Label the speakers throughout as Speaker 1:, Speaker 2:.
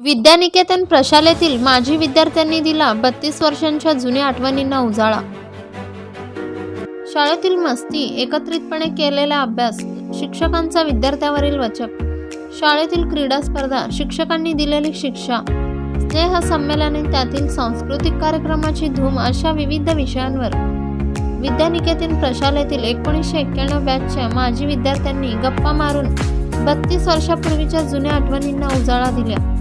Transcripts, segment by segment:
Speaker 1: विद्यानिकेतन प्रशालेतील माजी विद्यार्थ्यांनी दिला बत्तीस वर्षांच्या जुन्या आठवणींना उजाळा. शाळेतील मस्ती एकत्रितपणे केलेला अभ्यास शिक्षकांचा विद्यार्थ्यावरील वचक शाळेतील क्रीडा स्पर्धा शिक्षकांनी दिलेली शिक्षा स्नेह संमेलने त्यातील सांस्कृतिक कार्यक्रमाची धूम अशा विविध विषयांवर विद्यानिकेतन प्रशालेतील एकोणीसशे एक्क्याण्णव बॅचच्या माजी विद्यार्थ्यांनी गप्पा मारून बत्तीस वर्षापूर्वीच्या जुन्या आठवणींना उजाळा दिल्या.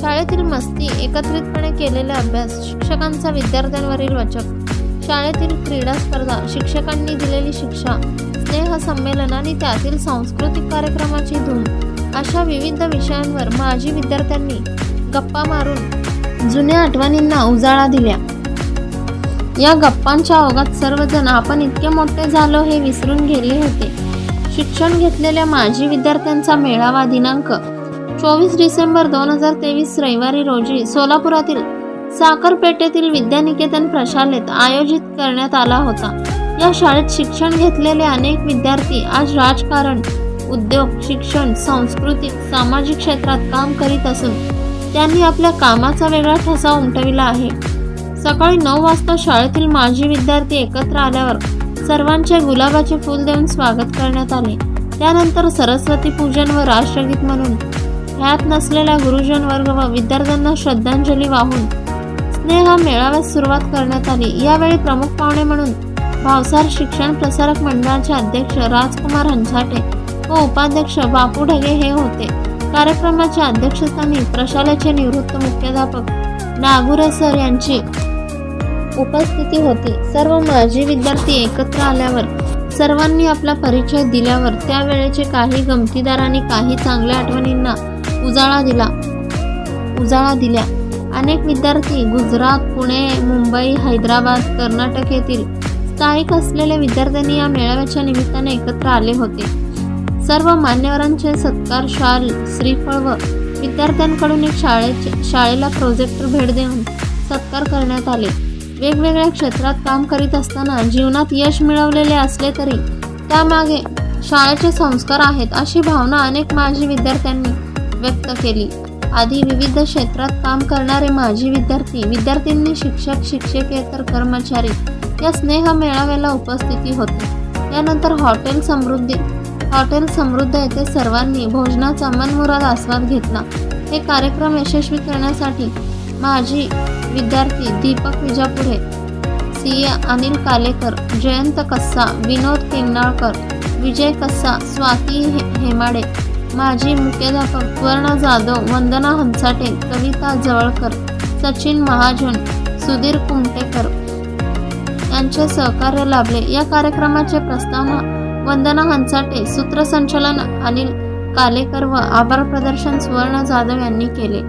Speaker 1: शाळेतील मस्ती एकत्रितपणे केलेला अभ्यास शिक्षकांचा विद्यार्थ्यांवरील वचक. शाळेतील क्रीडा स्पर्धा शिक्षकांनी दिलेली शिक्षा स्नेह संमेलन आणि त्यातील सांस्कृतिक कार्यक्रमाची धूम अशा विविध विषयांवर माजी विद्यार्थ्यांनी गप्पा मारून जुन्या आठवणींना उजाळा दिल्या. या गप्पांच्या ओघात सर्वजण आपण इतके मोठे झालो हे विसरून गेले होते. शिक्षण घेतलेल्या माजी विद्यार्थ्यांचा मेळावा दिनांक चोवीस डिसेंबर दोन हजार तेवीस रविवारी रोजी सोलापुरातील साखरपेठेतील विद्यानिकेतन प्रशालेत आयोजित करण्यात आला होता. या शाळेत शिक्षण घेतलेले अनेक विद्यार्थी आज राजकारण उद्योग शिक्षण सांस्कृतिक सामाजिक क्षेत्रात काम करीत असून त्यांनी आपल्या कामाचा वेगळा ठसा उमटविला आहे. सकाळी नऊ वाजता शाळेतील माजी विद्यार्थी एकत्र आल्यावर सर्वांचे गुलाबाचे फूल देऊन स्वागत करण्यात आले. त्यानंतर सरस्वती पूजन व राष्ट्रगीत म्हणून ह्यात नसलेला गुरुजन वर्ग व विद्यार्थ्यांना श्रद्धांजली वाहून स्नेह मेळाव्यास सुरुवात करण्यात आली. यावेळी प्रमुख पाहुणे म्हणून भावसार शिक्षण प्रसारक मंडळाचे अध्यक्ष राजकुमार हंसाटे व उपाध्यक्ष बापू ढगे हे होते. कार्यक्रमाच्या अध्यक्षस्थानी प्रशालेचे निवृत्त मुख्याध्यापक नागुरे सर यांची उपस्थिती होती. सर्व माजी विद्यार्थी एकत्र आल्यावर सर्वांनी आपला परिचय दिल्यावर त्यावेळेचे काही गमतीदार आणि काही चांगल्या आठवणींना उजाळा दिला. उजाळा दिल्या. अनेक विद्यार्थी गुजरात पुणे मुंबई हैदराबाद कर्नाटक येथील स्थायिक असलेल्या विद्यार्थ्यांनी या मेळाव्याच्या निमित्ताने एकत्र आले होते. सर्व मान्यवरांचे सत्कार शाल श्रीफळ व विद्यार्थ्यांकडून एक शाळेचे शाळेला प्रोजेक्टर भेट देऊन सत्कार करण्यात आले. वेगवेगळ्या क्षेत्रात काम करीत असताना जीवनात यश मिळवलेले असले तरी त्यामागे शाळेचे संस्कार आहेत अशी भावना अनेक माजी विद्यार्थ्यांनी व्यक्त केली. आधी विविध क्षेत्रात काम करणारे माजी विद्यार्थी विद्यार्थ्यांनी शिक्षक शिक्षकेतर कर्मचारी या स्नेह मेळाव्याला उपस्थिती होती. यानंतर हॉटेल समृद्धी हॉटेल समृद्ध येथे सर्वांनी भोजनाचा मनमुराद आस्वाद घेतला. हे कार्यक्रम यशस्वी करण्यासाठी माजी विद्यार्थी दीपक विजापुरे सी ए अनिल कालेकर जयंत कस्सा विनोद किंगनाळकर विजय कस्सा स्वाती हे हेमाडे माजी मुख्याध्यापक स्वर्ण जाधव वंदना हंसाटे कविता जवळकर सचिन महाजन सुधीर कुमटेकर यांचे सहकार्य लाभले. या कार्यक्रमाचे प्रस्तावना वंदना हंसाटे सूत्रसंचालन अनिल कालेकर व आभार प्रदर्शन सुवर्ण जाधव यांनी केले.